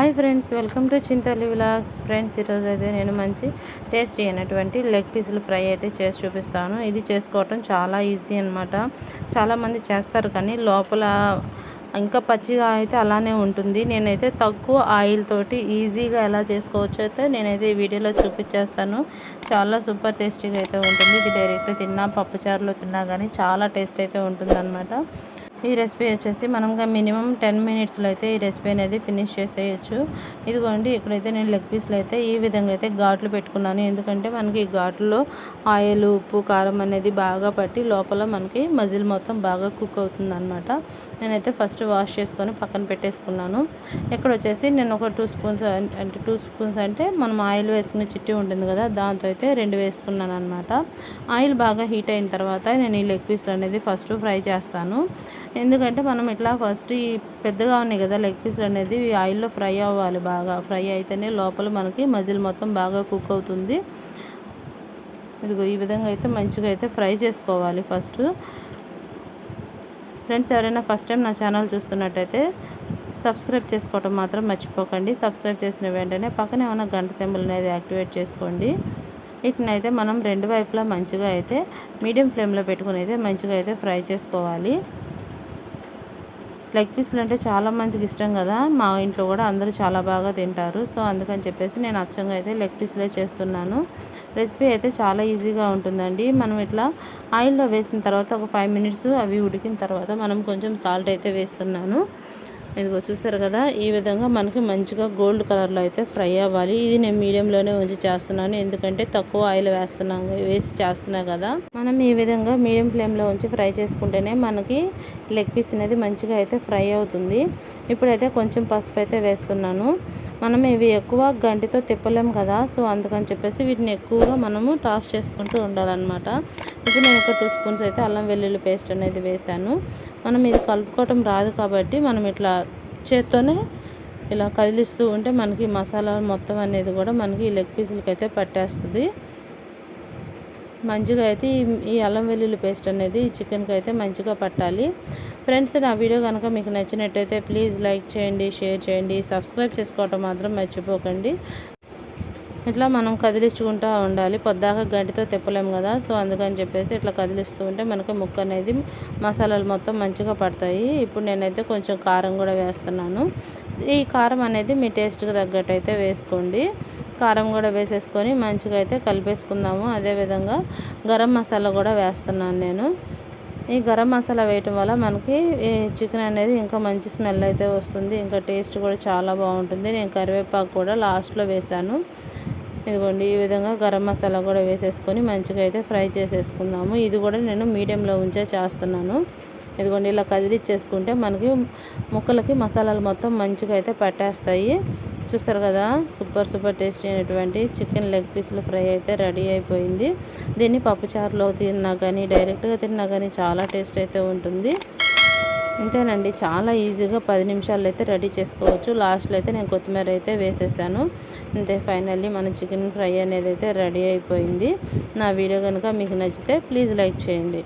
Hi friends welcome to Chintalli vlogs friends ఈరోజు అయితే నేను మంచి టేస్ట్ అయినటువంటి లెగ్ పీసులు ఫ్రై అయితే చేసి చూపిస్తాను. ఇది చేసుకోవటం చాలా ఈజీ అనమాట చాలామంది చేస్తారు కానీ లోపల ఇంకా పచ్చిగా అయితే అలానే ఉంటుంది. నేనైతే తక్కువ ఆయిల్ తోటి ఈజీగా ఎలా చేసుకోవచ్చు అయితే నేనైతే ఈ వీడియోలో చూపించేస్తాను. చాలా సూపర్ టేస్టీగా అయితే ఉంటుంది. ఇది డైరెక్ట్ తిన్నా పప్పుచారులో తిన్నా కానీ చాలా టేస్ట్ అయితే ఉంటుంది ఈ రెసిపీ వచ్చేసి మనం మినిమం టెన్ మినిట్స్లో అయితే ఈ రెసిపీ అనేది ఫినిష్ చేసేయచ్చు. ఇదిగోండి ఇక్కడైతే నేను లెగ్ పీస్లు అయితే ఈ విధంగా అయితే ఘాట్లు పెట్టుకున్నాను. ఎందుకంటే మనకి ఈ ఘాట్లో ఆయిల్ ఉప్పు కారం అనేది బాగా పట్టి లోపల మనకి మజిల్ మొత్తం బాగా కుక్ అవుతుంది అనమాట నేనైతే ఫస్ట్ వాష్ చేసుకొని పక్కన పెట్టేసుకున్నాను. ఇక్కడ వచ్చేసి నేను ఒక టూ స్పూన్స్ అంటే టూ స్పూన్స్ అంటే మనం ఆయిల్ వేసుకునే చిట్టి ఉంటుంది కదా దాంతో అయితే రెండు వేసుకున్నాను అనమాట ఆయిల్ బాగా హీట్ అయిన తర్వాత నేను ఈ లెగ్ పీస్లు అనేది ఫస్ట్ ఫ్రై చేస్తాను. ఎందుకంటే మనం ఇట్లా ఫస్ట్ ఈ పెద్దగా ఉన్నాయి కదా లెగ్ పీస్ అనేది ఆయిల్లో ఫ్రై అవ్వాలి బాగా. ఫ్రై అయితేనే లోపల మనకి మజిల్ మొత్తం బాగా కుక్ అవుతుంది. ఇదిగో ఈ విధంగా అయితే మంచిగా అయితే ఫ్రై చేసుకోవాలి ఫస్ట్. ఫ్రెండ్స్ ఎవరైనా ఫస్ట్ టైం నా ఛానల్ చూస్తున్నట్టయితే సబ్స్క్రైబ్ చేసుకోవటం మాత్రం మర్చిపోకండి. సబ్స్క్రైబ్ చేసిన వెంటనే పక్కనే ఉన్న గంట సింబల్ అనేది యాక్టివేట్ చేసుకోండి. వీటినైతే మనం రెండు వైపులా మంచిగా అయితే మీడియం ఫ్లేమ్లో పెట్టుకుని అయితే మంచిగా అయితే ఫ్రై చేసుకోవాలి. లెగ్ పీస్లు అంటే చాలామందికి ఇష్టం కదా. మా ఇంట్లో కూడా అందరూ చాలా బాగా తింటారు. సో అందుకని చెప్పేసి నేను అచ్చంగా అయితే లెగ్ పీస్లే చేస్తున్నాను. రెసిపీ అయితే చాలా ఈజీగా ఉంటుందండి. మనం ఇట్లా ఆయిల్లో వేసిన తర్వాత ఒక ఫైవ్ మినిట్స్ అవి ఉడికిన తర్వాత మనం కొంచెం సాల్ట్ అయితే వేస్తున్నాను. ఇదిగో చూసారు కదా ఈ విధంగా మనకి మంచిగా గోల్డ్ కలర్లో అయితే ఫ్రై అవ్వాలి. ఇది నేను మీడియంలోనే ఉంచి చేస్తున్నాను. ఎందుకంటే తక్కువ ఆయిల్ వేస్తున్నాము వేసి చేస్తున్నా కదా. మనం ఈ విధంగా మీడియం ఫ్లేమ్లో ఉంచి ఫ్రై చేసుకుంటేనే మనకి లెగ్ పీస్ అనేది మంచిగా అయితే ఫ్రై అవుతుంది. ఇప్పుడైతే కొంచెం పసుపు అయితే వేస్తున్నాను. మనం ఇవి ఎక్కువ గంటితో తిప్పలేం కదా సో అందుకని చెప్పేసి వీటిని ఎక్కువగా మనము టాస్ చేసుకుంటూ ఉండాలన్నమాట. ఇప్పుడు నేను ఒక టూ స్పూన్స్ అయితే అల్లం వెల్లుల్లి పేస్ట్ అనేది వేసాను మనం ఇది కలుపుకోవటం రాదు కాబట్టి మనం ఇట్లా చేత్తోనే ఇలా కదిలిస్తూ ఉంటే మనకి మసాలా మొత్తం అనేది కూడా మనకి లెగ్ పీసులకి అయితే పట్టేస్తుంది. మంచిగా అయితే ఈ అల్లం వెల్లుల్లి పేస్ట్ అనేది ఈ చికెన్కి అయితే మంచిగా పట్టాలి. ఫ్రెండ్స్ నా వీడియో కనుక మీకు నచ్చినట్టయితే ప్లీజ్ లైక్ చేయండి షేర్ చేయండి సబ్స్క్రైబ్ చేసుకోవటం మాత్రం మర్చిపోకండి. ఇట్లా మనం కదిలించుకుంటూ ఉండాలి. పొద్దాక గంటితో తిప్పలేము కదా సో అందుకని చెప్పేసి ఇట్లా కదిలిస్తూ ఉంటే మనకి ముక్క అనేది మసాలాలు మొత్తం మంచిగా పడతాయి. ఇప్పుడు నేనైతే కొంచెం కారం కూడా వేస్తున్నాను. ఈ కారం అనేది మీ టేస్ట్కి తగ్గట్టు అయితే వేసుకోండి. కారం కూడా వేసేసుకొని మంచిగా అయితే కలిపేసుకుందాము. అదేవిధంగా గరం మసాలా కూడా వేస్తున్నాను నేను. ఈ గరం మసాలా వేయటం వల్ల మనకి చికెన్ అనేది ఇంకా మంచి స్మెల్ అయితే వస్తుంది. ఇంకా టేస్ట్ కూడా చాలా బాగుంటుంది. నేను కరివేపాకు కూడా లాస్ట్లో వేశాను. ఇదిగోండి ఈ విధంగా గరం మసాలా కూడా వేసేసుకొని మంచిగా అయితే ఫ్రై చేసేసుకుందాము. ఇది కూడా నేను మీడియంలో ఉంచే చేస్తున్నాను. ఇదిగోండి ఇలా కదిలిచ్చేసుకుంటే మనకి ముక్కలకి మసాలాలు మొత్తం మంచిగా అయితే పట్టేస్తాయి. చూసారు కదా సూపర్ సూపర్ టేస్టీ అయినటువంటి చికెన్ లెగ్ పీసులు ఫ్రై అయితే రెడీ అయిపోయింది. దీన్ని పప్పుచారులో తిన్నా కానీ డైరెక్ట్గా తిన్నా కానీ చాలా టేస్ట్ అయితే ఉంటుంది. అంతేనండి చాలా ఈజీగా పది నిమిషాలు అయితే రెడీ చేసుకోవచ్చు. లాస్ట్లో అయితే నేను కొత్తిమీర అయితే వేసేసాను. అంతే ఫైనల్లీ మన చికెన్ ఫ్రై అనేది అయితే రెడీ అయిపోయింది. నా వీడియో కనుక మీకు నచ్చితే ప్లీజ్ లైక్ చేయండి.